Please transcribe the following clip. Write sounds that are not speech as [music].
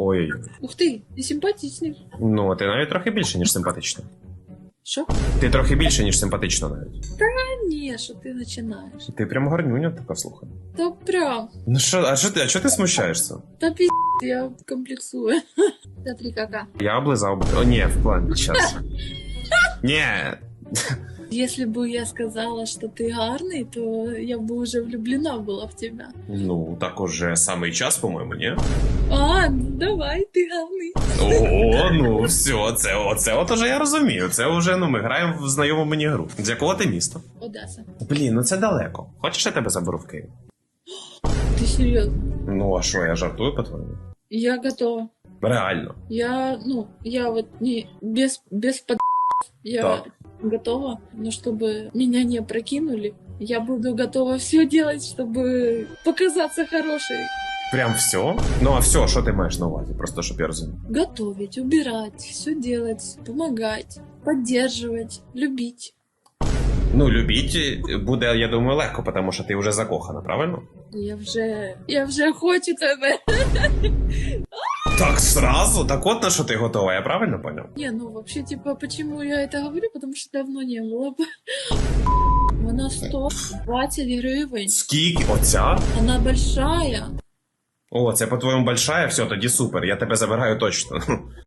Ой, Ух ти, і симпатичний. ну ти навіть трохи більше, ніж симпатично. Що? Ти трохи більше, ніж симпатично навіть. А ні, що ти починаєш. Ти прям гарнюня така слухай. Та прям. Ну що, а що ти, а чого ти смущаєшся? Та пі***, я комплексую. Смотри, кака. Я облизав. О, ні, в плані [laughs] час. Ні. Если бы я сказала, что ты гарный, то я бы уже влюблена была в тебя. Ну, так уже самий час, по-моєму, ні? А, ну давай, ты гарный. О, ну все, це оце от уже я розумію. Це вже ну ми граємо в знайому мені гру. З якого ти міста? Одесса. Блін, ну це далеко. Хочеш, я тебе заберу в Київ? Ты серьезно? Ну а що, я жартую по-твоєму? Я готова. Реально. Я, ну, я вот не без, без под... Я Так. готова, но чтобы меня не прокинули, я буду готова все делать, чтобы показаться хорошей. Прям все? Ну а все, що ти маєш на увазі? Просто щоб я розумів. Готовить, убирать, все делать, помогать, поддерживать, любить. Ну, любіть буде, я думаю, легко, тому що ти вже закохана, правильно? Я вже, я вже хочу тебе. Так сразу? Так от на что ты готова, я правильно понял? Не, ну вообще, типа, почему я это говорю? Потому что давно не было. [laughs] Она 120 гривен. Скільки? Оця? Она большая. О, це по-твоєму большая, все, тоді супер. Я тебе забираю точно. [laughs]